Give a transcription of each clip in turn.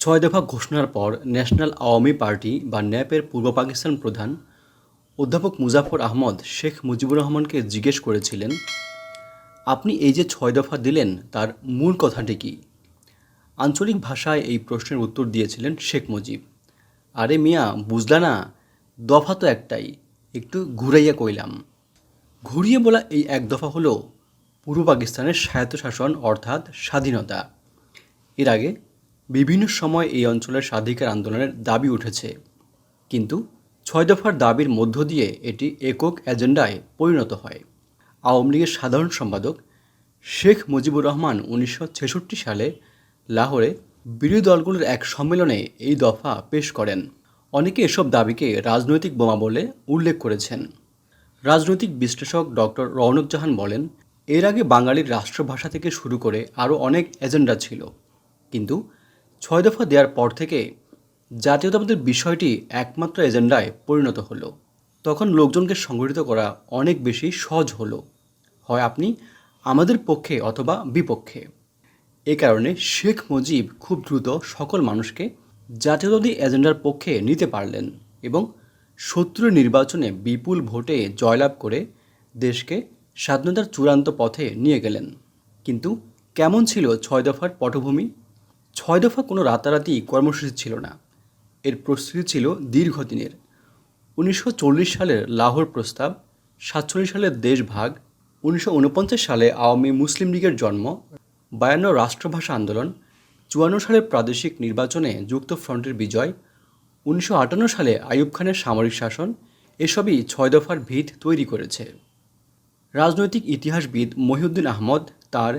ছয় দফা ঘোষণার পর ন্যাশনাল আওয়ামী পার্টি বা ন্যাপের পূর্ব পাকিস্তান প্রধান অধ্যাপক মুজাফর আহমদ শেখ মুজিবুর রহমানকে জিজ্ঞেস করেছিলেন, আপনি এই যে ছয় দফা দিলেন, তার মূল কথাটি কী? আঞ্চলিক ভাষায় এই প্রশ্নের উত্তর দিয়েছিলেন শেখ মুজিব। আরে মিয়া, বুঝলা না, দফা তো একটাই, একটু ঘুরাইয়া কইলাম। ঘুরিয়ে বলা এই এক দফা হলো পূর্ব পাকিস্তানের স্বায়ত্তশাসন অর্থাৎ স্বাধীনতা। এর আগে বিভিন্ন সময় এই অঞ্চলের স্বাধিকার আন্দোলনের দাবি উঠেছে। কিন্তু ছয় দফার দাবির মধ্য দিয়ে এটি একক এজেন্ডায় পরিণত হয়। আওয়ামী লীগের সাধারণ সম্পাদক শেখ মুজিবুর রহমান উনিশশো ছেষট্টি সালে লাহোরে বিরোধী দলগুলোর এক সম্মেলনে এই দফা পেশ করেন। অনেকে এসব দাবিকে রাজনৈতিক বোমা বলে উল্লেখ করেছেন। রাজনৈতিক বিশ্লেষক ডক্টর রৌনক জাহান বলেন এর আগে বাঙালির রাষ্ট্রভাষা থেকে শুরু করে আরও অনেক এজেন্ডা ছিল। কিন্তু ছয় দফা দেওয়ার পর থেকে জাতীয়তাবাদের বিষয়টি একমাত্র এজেন্ডায় পরিণত হলো। তখন লোকজনকে সংগঠিত করা অনেক বেশি সহজ হলো। হয় আপনি আমাদের পক্ষে অথবা বিপক্ষে। এ কারণে শেখ মুজিব খুব দ্রুত সকল মানুষকে জাতীয়তাবাদী এজেন্ডার পক্ষে নিতে পারলেন এবং শত্রু নির্বাচনে বিপুল ভোটে জয়লাভ করে দেশকে স্বাধীনতার চূড়ান্ত পথে নিয়ে গেলেন। কিন্তু কেমন ছিল ছয় দফার পটভূমি? ছয় দফা কোনো রাতারাতি কর্মসূচি ছিল না। এর প্রস্তুতি ছিল দীর্ঘদিনের। উনিশশো চল্লিশ সালের লাহোর প্রস্তাব, সাতচল্লিশ সালের দেশভাগ, উনিশশো উনপঞ্চাশ সালে আওয়ামী মুসলিম লীগের জন্ম, বায়ান্ন রাষ্ট্রভাষা আন্দোলন, চুয়ান্ন সালের প্রাদেশিক নির্বাচনে যুক্ত ফ্রন্টের বিজয়, উনিশশো আটান্ন সালে আইয়ুব খানের সামরিক শাসন, এসবই ছয় দফার ভিত তৈরি করেছে। রাজনৈতিক ইতিহাসবিদ মহিউদ্দিন আহমদ তার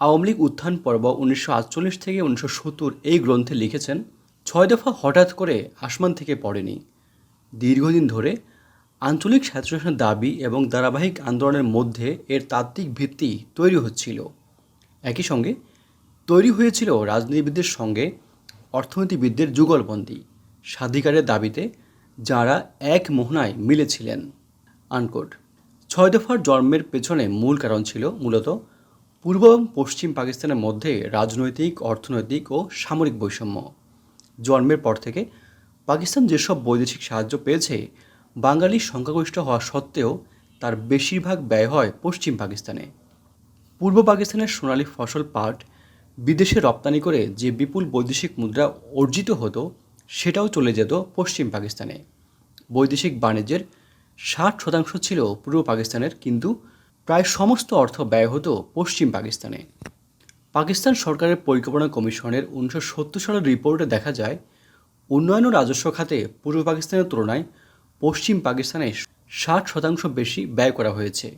আওয়ামী লীগ উত্থান পর্ব উনিশশো আটচল্লিশ থেকে উনিশশো সত্তর এই গ্রন্থে লিখেছেন, ছয় দফা হঠাৎ করে আসমান থেকে পড়েনি। দীর্ঘদিন ধরে আঞ্চলিক স্বায়ত্তশাসনের দাবি এবং ধারাবাহিক আন্দোলনের মধ্যে এর তাত্ত্বিক ভিত্তি তৈরি হচ্ছিল। একই সঙ্গে তৈরি হয়েছিল রাজনীতিবিদদের সঙ্গে অর্থনীতিবিদদের যুগলবন্দি। স্বাধিকারের দাবিতে যারা এক মোহনায় মিলেছিলেন। আনকোট। ছয় দফার জন্মের পেছনে মূল কারণ ছিল মূলত পূর্ব এবং পশ্চিম পাকিস্তানের মধ্যে রাজনৈতিক, অর্থনৈতিক ও সামরিক বৈষম্য। জন্মের পর থেকে পাকিস্তান যেসব বৈদেশিক সাহায্য পেয়েছে, বাঙালি সংখ্যাগরিষ্ঠ হওয়া সত্ত্বেও তার বেশিরভাগ ব্যয় হয় পশ্চিম পাকিস্তানে। পূর্ব পাকিস্তানের সোনালী ফসল পাট বিদেশে রপ্তানি করে যে বিপুল বৈদেশিক মুদ্রা অর্জিত হতো, সেটাও চলে যেত পশ্চিম পাকিস্তানে। বৈদেশিক বাণিজ্যের ষাট শতাংশ ছিল পূর্ব পাকিস্তানের, কিন্তু প্রায় সমস্ত অর্থ ব্যয় হতো পশ্চিম পাকিস্তানে। পাকিস্তান সরকারের পরিকল্পনা কমিশনের উনিশশো সত্তর সালের রিপোর্টে দেখা যায়, উন্নয়ন ও রাজস্ব খাতে পূর্ব পাকিস্তানের তুলনায় পশ্চিম পাকিস্তানে ষাট শতাংশ বেশি ব্যয় করা হয়েছে।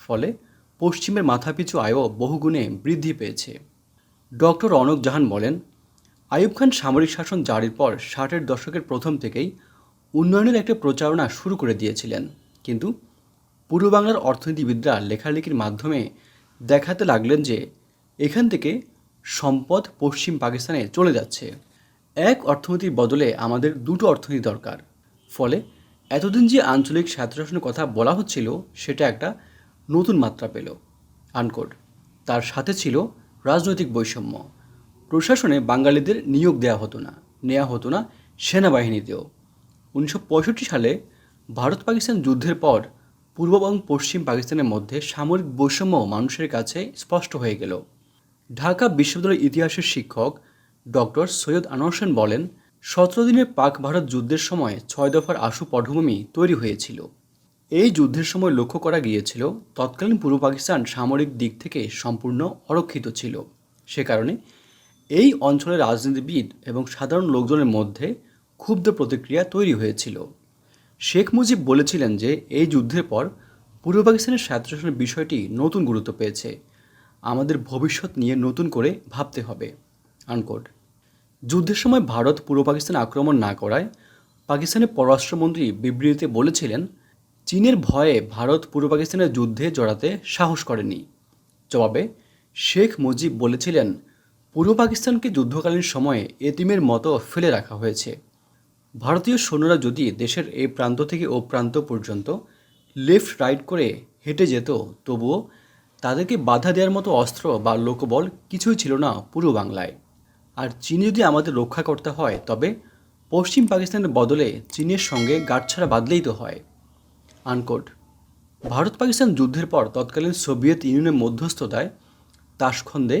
ফলে পশ্চিমের মাথাপিছু আয়ও বহুগুণে বৃদ্ধি পেয়েছে। ডক্টর অনক জাহান বলেন, আইয়ুব খান সামরিক শাসন জারির পর ষাটের দশকের প্রথম থেকেই উন্নয়নের একটা প্রচারণা শুরু করে দিয়েছিলেন। কিন্তু পূর্ব বাংলার অর্থনীতিবিদরা লেখালেখির মাধ্যমে দেখাতে লাগলেন যে এখান থেকে সম্পদ পশ্চিম পাকিস্তানে চলে যাচ্ছে। এক অর্থনীতির বদলে আমাদের দুটো অর্থনীতি দরকার। ফলে এতদিন যে আঞ্চলিক স্বায়ত্তশাসনের কথা বলা হচ্ছিল, সেটা একটা নতুন মাত্রা পেল। আনকোড তার সাথে ছিল রাজনৈতিক বৈষম্য। প্রশাসনে বাঙালিদের নিয়োগ দেওয়া হতো না নেওয়া হতো না সেনাবাহিনীতেও। উনিশশো পঁয়ষট্টি সালে ভারত পাকিস্তান যুদ্ধের পর পূর্ব এবং পশ্চিম পাকিস্তানের মধ্যে সামরিক বৈষম্য মানুষের কাছে স্পষ্ট হয়ে গেল। ঢাকা বিশ্ববিদ্যালয়ের ইতিহাসের শিক্ষক ডক্টর সৈয়দ আনোয়ার হোসেন বলেন, সতেরো দিনের পাক ভারত যুদ্ধের সময় ছয় দফার আশু পটভূমি তৈরি হয়েছিল। এই যুদ্ধের সময় লক্ষ্য করা গিয়েছিল, তৎকালীন পূর্ব পাকিস্তান সামরিক দিক থেকে সম্পূর্ণ অরক্ষিত ছিল। সে কারণে এই অঞ্চলের রাজনীতিবিদ এবং সাধারণ লোকজনের মধ্যে ক্ষুব্ধ প্রতিক্রিয়া তৈরি হয়েছিল। শেখ মুজিব বলেছিলেন যে, এই যুদ্ধের পর পূর্ব পাকিস্তানের স্বায়ত্তশাসনের বিষয়টি নতুন গুরুত্ব পেয়েছে। আমাদের ভবিষ্যৎ নিয়ে নতুন করে ভাবতে হবে। আনকোট। যুদ্ধের সময় ভারত পূর্ব পাকিস্তান আক্রমণ না করায় পাকিস্তানের পররাষ্ট্রমন্ত্রী বিবৃতিতে বলেছিলেন, চীনের ভয়ে ভারত পূর্ব পাকিস্তানের যুদ্ধে জড়াতে সাহস করেনি। জবাবে, শেখ মুজিব বলেছিলেন, পূর্ব পাকিস্তানকে যুদ্ধকালীন সময়ে এতিমের মতো ফেলে রাখা হয়েছে। ভারতীয় সৈন্যরা যদি দেশের এই প্রান্ত থেকে ও প্রান্ত পর্যন্ত লেফট রাইট করে হেঁটে যেত, তবুও তাদেরকে বাধা দেওয়ার মতো অস্ত্র বা লোকবল কিছুই ছিল না পূর্ব বাংলায়। আর চীন যদি আমাদের রক্ষা করতে হয়, তবে পশ্চিম পাকিস্তানের বদলে চীনের সঙ্গে গাঁটছাড়া বাঁধলেই তো হয়। আনকোট, ভারত পাকিস্তান যুদ্ধের পর তৎকালীন সোভিয়েত ইউনিয়নের মধ্যস্থতায় তাসখন্দে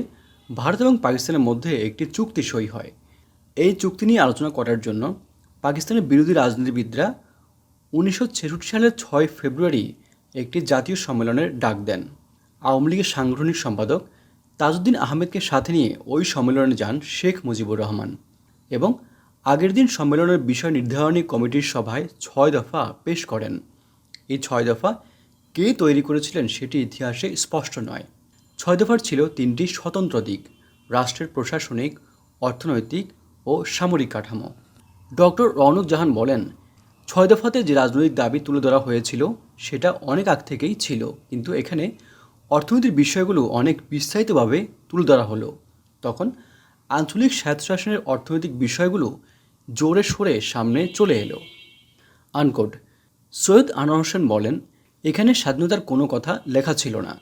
ভারত এবং পাকিস্তানের মধ্যে একটি চুক্তি সই হয়। এই চুক্তি নিয়ে আলোচনা করার জন্য পাকিস্তানের বিরোধী রাজনীতিবিদরা উনিশশো ছেষট্টি সালের ছয় ফেব্রুয়ারি একটি জাতীয় সম্মেলনের ডাক দেন। আওয়ামী লীগের সাংগঠনিক সম্পাদক তাজউদ্দিন আহমেদকে সাথে নিয়ে ওই সম্মেলনে যান শেখ মুজিবুর রহমান এবং আগের দিন সম্মেলনের বিষয় নির্ধারণী কমিটির সভায় ছয় দফা পেশ করেন। এই ছয় দফা কে তৈরি করেছিলেন সেটি ইতিহাসে স্পষ্ট নয়। ছয় দফার ছিল তিনটি স্বতন্ত্র দিক, রাষ্ট্রের প্রশাসনিক, অর্থনৈতিক ও সামরিক কাঠামো। ডক্টর রৌনক জাহান বলেন, ছয় দফাতে যে রাজনৈতিক দাবি তুলে ধরা হয়েছিল, সেটা অনেক আগ থেকেই ছিল, কিন্তু এখানে অর্থনীতির বিষয়গুলো অনেক বিস্তারিতভাবে তুলে ধরা হলো। তখন আঞ্চলিক স্বায়ত্তশাসনের অর্থনৈতিক বিষয়গুলো জোরে সোরে সামনে চলে এলো। আনকোট, সৈয়দ আনোয়ার হোসেন বলেন, এখানে স্বাধীনতার কোনো কথা লেখা ছিল না।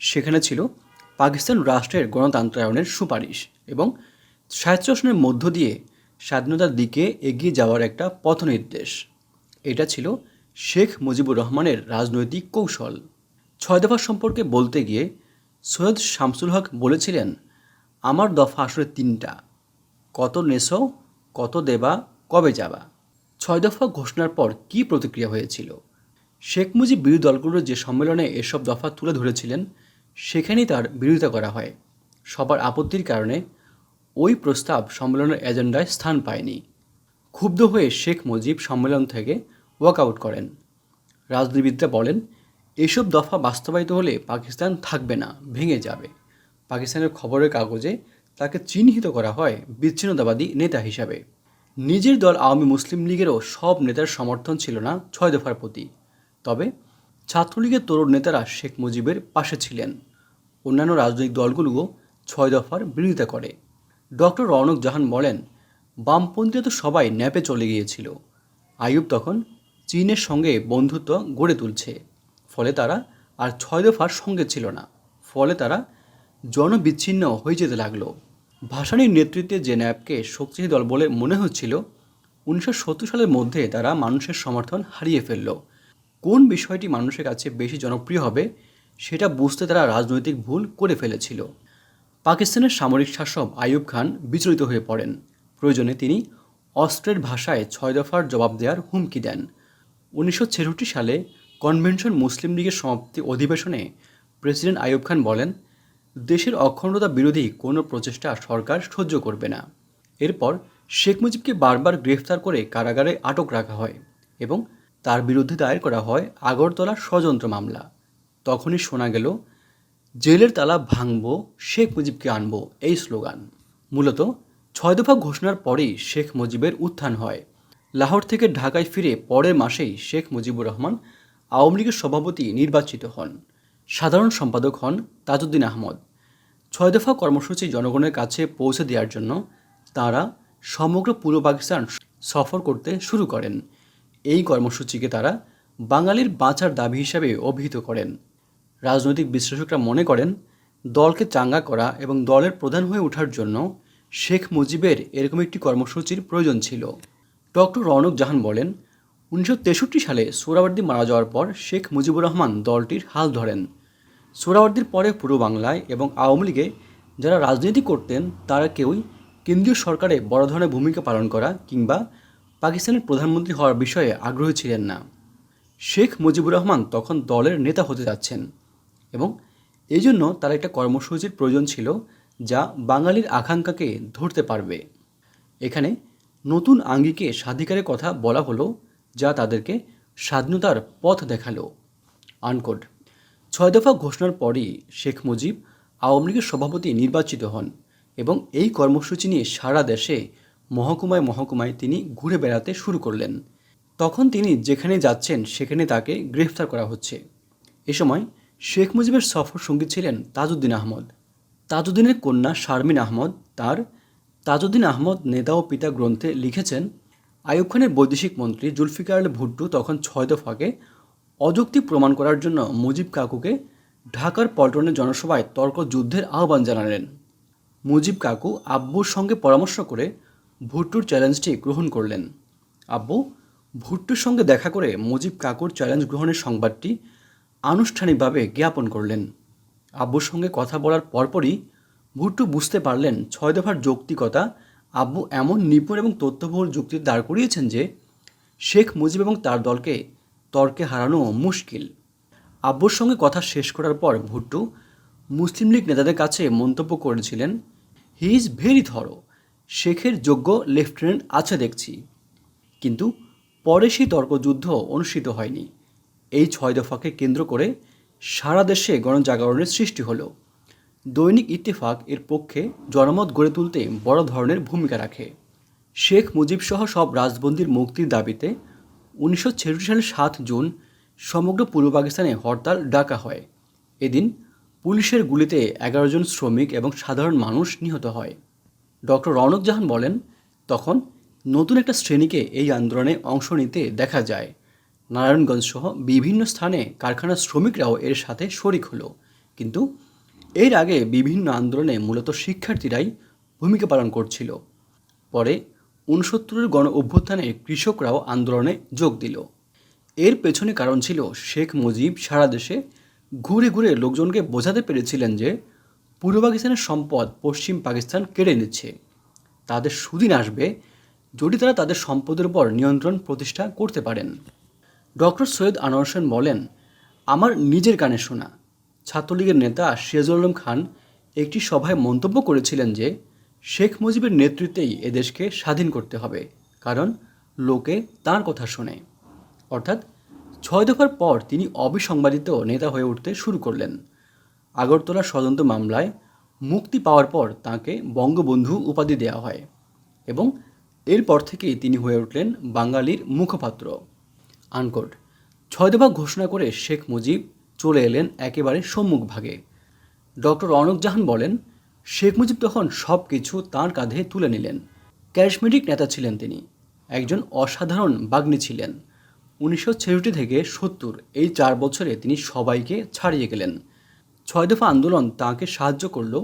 সেখানে ছিল পাকিস্তান রাষ্ট্রের গণতন্ত্রায়নের সুপারিশ এবং স্বায়ত্তশাসনের মধ্য দিয়ে স্বাধীনতার দিকে এগিয়ে যাওয়ার একটা পথনির্দেশ। এটা ছিল শেখ মুজিবুর রহমানের রাজনৈতিক কৌশল। ছয় দফা সম্পর্কে বলতে গিয়ে সৈয়দ শামসুল হক বলেছিলেন, আমার দফা আসলে তিনটা। কত নেশো কত দেবা, কবে যাবা? ছয় দফা ঘোষণার পর কী প্রতিক্রিয়া হয়েছিল? শেখ মুজিব বিরোধী দলগুলোর যে সম্মেলনে এসব দফা তুলে ধরেছিলেন, সেখানেই তার বিরোধিতা করা হয়। সবার আপত্তির কারণে ওই প্রস্তাব সম্মেলনের এজেন্ডায় স্থান পায়নি। ক্ষুব্ধ হয়ে শেখ মুজিব সম্মেলন থেকে ওয়াকআউট করেন। রাজনীতিবিদরা বলেন, এসব দফা বাস্তবায়িত হলে পাকিস্তান থাকবে না, ভেঙে যাবে। পাকিস্তানের খবরের কাগজে তাকে চিহ্নিত করা হয় বিচ্ছিন্নতাবাদী নেতা হিসাবে। নিজের দল আওয়ামী মুসলিম লীগেরও সব নেতার সমর্থন ছিল না ছয় দফার প্রতি। তবে ছাত্রলীগের তরুণ নেতারা শেখ মুজিবের পাশে ছিলেন। অন্যান্য রাজনৈতিক দলগুলোও ছয় দফার বিরোধিতা করে। ডক্টর রৌনক জাহান বলেন বামপন্থীরা তো সবাই ন্যাপে চলে গিয়েছিল। আইয়ুব তখন চীনের সঙ্গে বন্ধুত্ব গড়ে তুলছে। ফলে তারা আর ছয় দফার সঙ্গে ছিল না। ফলে তারা জনবিচ্ছিন্ন হয়ে যেতে লাগল। ভাসানীর নেতৃত্বে যে ন্যাপকে শক্তিশালী দল বলে মনে হচ্ছিল, উনিশশো সত্তর সালের মধ্যে তারা মানুষের সমর্থন হারিয়ে ফেলল। কোন বিষয়টি মানুষের কাছে বেশি জনপ্রিয় হবে, সেটা বুঝতে তারা রাজনৈতিক ভুল করে ফেলেছিল। পাকিস্তানের সামরিক শাসক আইয়ুব খান বিচলিত হয়ে পড়েন। প্রয়োজনে তিনি অস্ত্রের ভাষায় ছয় দফার জবাব দেওয়ার হুমকি দেন। উনিশশো ছেষট্টি সালে কনভেনশন মুসলিম লীগের সমাপ্তি অধিবেশনে প্রেসিডেন্ট আইয়ুব খান বলেন, দেশের অখণ্ডতা বিরোধী কোনো প্রচেষ্টা সরকার সহ্য করবে না। এরপর শেখ মুজিবকে বারবার গ্রেফতার করে কারাগারে আটক রাখা হয় এবং তার বিরুদ্ধে দায়ের করা হয় আগরতলা ষড়যন্ত্র মামলা। তখনই শোনা গেল জেলের তালা ভাঙব, শেখ মুজিবকে আনব, এই স্লোগান। মূলত ছয় দফা ঘোষণার পরেই শেখ মুজিবের উত্থান হয়। লাহোর থেকে ঢাকায় ফিরে পরের মাসেই শেখ মুজিবুর রহমান আওয়ামী লীগের সভাপতি নির্বাচিত হন। সাধারণ সম্পাদক হন তাজউদ্দিন আহমদ। ছয় দফা কর্মসূচি জনগণের কাছে পৌঁছে দেওয়ার জন্য তারা সমগ্র পূর্ব পাকিস্তান সফর করতে শুরু করেন। এই কর্মসূচিকে তারা বাঙালির বাঁচার দাবি হিসাবে অভিহিত করেন। রাজনৈতিক বিশ্লেষকরা মনে করেন, দলকে চাঙ্গা করা এবং দলের প্রধান হয়ে ওঠার জন্য শেখ মুজিবের এরকম একটি কর্মসূচির প্রয়োজন ছিল। ডক্টর রৌনক জাহান বলেন, উনিশশো তেষট্টি সালে সোহরাওয়ার্দী মারা যাওয়ার পর শেখ মুজিবুর রহমান দলটির হাল ধরেন। সোহরাওয়ার্দীর পরে পূর্ব বাংলায় এবং আওয়ামী লীগে যারা রাজনীতি করতেন, তারা কেউই কেন্দ্রীয় সরকারে বড় ধরনের ভূমিকা পালন করা কিংবা পাকিস্তানের প্রধানমন্ত্রী হওয়ার বিষয়ে আগ্রহী ছিলেন না। শেখ মুজিবুর রহমান তখন দলের নেতা হতে যাচ্ছেন। এবং এই জন্য তার একটা কর্মসূচির প্রয়োজন ছিল যা বাঙালির আকাঙ্ক্ষাকে ধরতে পারবে। এখানে নতুন আঙ্গিকে স্বাধিকারের কথা বলা হলো যা তাদেরকে স্বাধীনতার পথ দেখাল। আনকোড ছয় দফা ঘোষণার পরই শেখ মুজিব আওয়ামী লীগের সভাপতি নির্বাচিত হন এবং এই কর্মসূচি নিয়ে সারা দেশে মহকুমায় মহকুমায় তিনি ঘুরে বেড়াতে শুরু করলেন। তখন তিনি যেখানে যাচ্ছেন সেখানে তাকে গ্রেফতার করা হচ্ছে। এ সময় শেখ মুজিবের সফর সঙ্গী ছিলেন তাজউদ্দিন আহমদ। তাজউদ্দিনের কন্যা শারমিন আহমদ তার তাজউদ্দিন আহমদ নেতা ও পিতা গ্রন্থে লিখেছেন, আইয়ুব খানের বৈদেশিক মন্ত্রী জুলফিকার আলী ভুট্টো তখন ছয় দফাকে অযৌক্তিক প্রমাণ করার জন্য মুজিব কাকুকে ঢাকার পল্টনের জনসভায় তর্ক যুদ্ধের আহ্বান জানালেন। মুজিব কাকু আব্বুর সঙ্গে পরামর্শ করে ভুট্টুর চ্যালেঞ্জটি গ্রহণ করলেন। আব্বু, ভুট্টুর সঙ্গে দেখা করে মুজিব কাকুর চ্যালেঞ্জ গ্রহণের সংবাদটি আনুষ্ঠানিকভাবে জ্ঞাপন করলেন। আব্বুর সঙ্গে কথা বলার পরপরই ভুট্টু বুঝতে পারলেন ছয় দফার যৌক্তিকতা আব্বু এমন নিপুণ এবং তথ্যবহুল যুক্তি দাঁড় করিয়েছেন যে শেখ মুজিব এবং তার দলকে তর্কে হারানো মুশকিল। আব্বুর সঙ্গে কথা শেষ করার পর ভুট্টু মুসলিম লীগ নেতাদের কাছে মন্তব্য করেছিলেন, হি ইজ ভেরি থরো শেখের যোগ্য লেফটেন্যান্ট আছে দেখছি। কিন্তু পরে সেই তর্কযুদ্ধ অনুষ্ঠিত হয়নি। এই ছয় দফাকে কেন্দ্র করে সারা দেশে গণজাগরণের সৃষ্টি হলো। দৈনিক ইত্তেফাক এর পক্ষে জনমত গড়ে তুলতে বড় ধরনের ভূমিকা রাখে। শেখ মুজিবসহ সব রাজবন্দির মুক্তির দাবিতে উনিশশো ছেষট্টি সালের সাত জুন সমগ্র পূর্ব পাকিস্তানে হরতাল, ডাকা হয়। এদিন পুলিশের গুলিতে এগারো জন শ্রমিক এবং সাধারণ মানুষ নিহত হয়। ডক্টর রৌনক জাহান বলেন, তখন নতুন একটা শ্রেণীকে এই আন্দোলনে অংশ নিতে দেখা যায়। নারায়ণগঞ্জ সহ বিভিন্ন স্থানে কারখানার শ্রমিকরাও এর সাথে শরিক হলো। কিন্তু এর আগে বিভিন্ন আন্দোলনে মূলত শিক্ষার্থীরাই ভূমিকা পালন করছিল। পরে উনসত্তরের গণ অভ্যুত্থানে কৃষকরাও আন্দোলনে যোগ দিল। এর পেছনে কারণ ছিল শেখ মুজিব সারা দেশে ঘুরে ঘুরে লোকজনকে বোঝাতে পেরেছিলেন যে পূর্ব পাকিস্তানের সম্পদ পশ্চিম পাকিস্তান কেড়ে নিচ্ছে। তাদের সুদিন আসবে যদি তারা তাদের সম্পদের উপর নিয়ন্ত্রণ প্রতিষ্ঠা করতে পারেন। ডক্টর সৈয়দ আনোয়ার হোসেন বলেন, আমার নিজের কানে শোনা। ছাত্রলীগের নেতা সিরাজুল আলম খান একটি সভায় মন্তব্য করেছিলেন যে, শেখ মুজিবের নেতৃত্বেই এদেশকে স্বাধীন করতে হবে, কারণ লোকে তার কথা শোনে। অর্থাৎ, ছয় দফার পর তিনি অবিসংবাদিত নেতা হয়ে উঠতে শুরু করলেন। আগরতলা ষড়যন্ত্র মামলায় মুক্তি পাওয়ার পর তাকে বঙ্গবন্ধু উপাধি দেওয়া হয় এবং এরপর থেকেই তিনি হয়ে উঠলেন বাঙালির মুখপাত্র। আনকোট ছয় দফা ঘোষণা করে শেখ মুজিব চলে এলেন একেবারে সম্মুখ ভাগে ডক্টর রনক জাহান বলেন, শেখ মুজিব তখন সব কিছু তাঁর কাঁধে তুলে নিলেন। ক্যারিসমেটিক নেতা ছিলেন তিনি, একজন অসাধারণ বাগ্নি ছিলেন। উনিশশো ছেষট্টি থেকে সত্তর, এই চার বছরে তিনি সবাইকে ছাড়িয়ে গেলেন। ছয় দফা আন্দোলন তাঁকে সাহায্য করল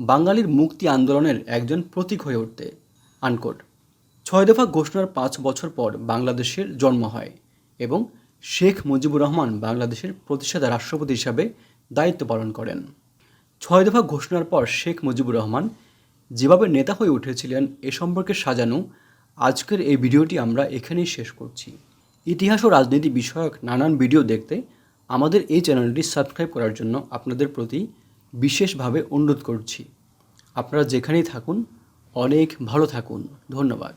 বাঙালির মুক্তি আন্দোলনের একজন প্রতীক হয়ে উঠতে। আনকোট ছয় দফা ঘোষণার পাঁচ বছর পর বাংলাদেশের জন্ম হয়। এবং শেখ মুজিবুর রহমান বাংলাদেশের প্রতিষ্ঠাতা রাষ্ট্রপতি হিসাবে দায়িত্ব পালন করেন। ছয় দফা ঘোষণার পর শেখ মুজিবুর রহমান যেভাবে নেতা হয়ে উঠেছিলেন এ সম্পর্কে সাজানো আজকের এই ভিডিওটি আমরা এখানেই শেষ করছি। ইতিহাস ও রাজনীতি বিষয়ক নানান ভিডিও দেখতে আমাদের এই চ্যানেলটি সাবস্ক্রাইব করার জন্য আপনাদের প্রতি বিশেষভাবে অনুরোধ করছি। আপনারা যেখানেই থাকুন, অনেক ভালো থাকুন। ধন্যবাদ।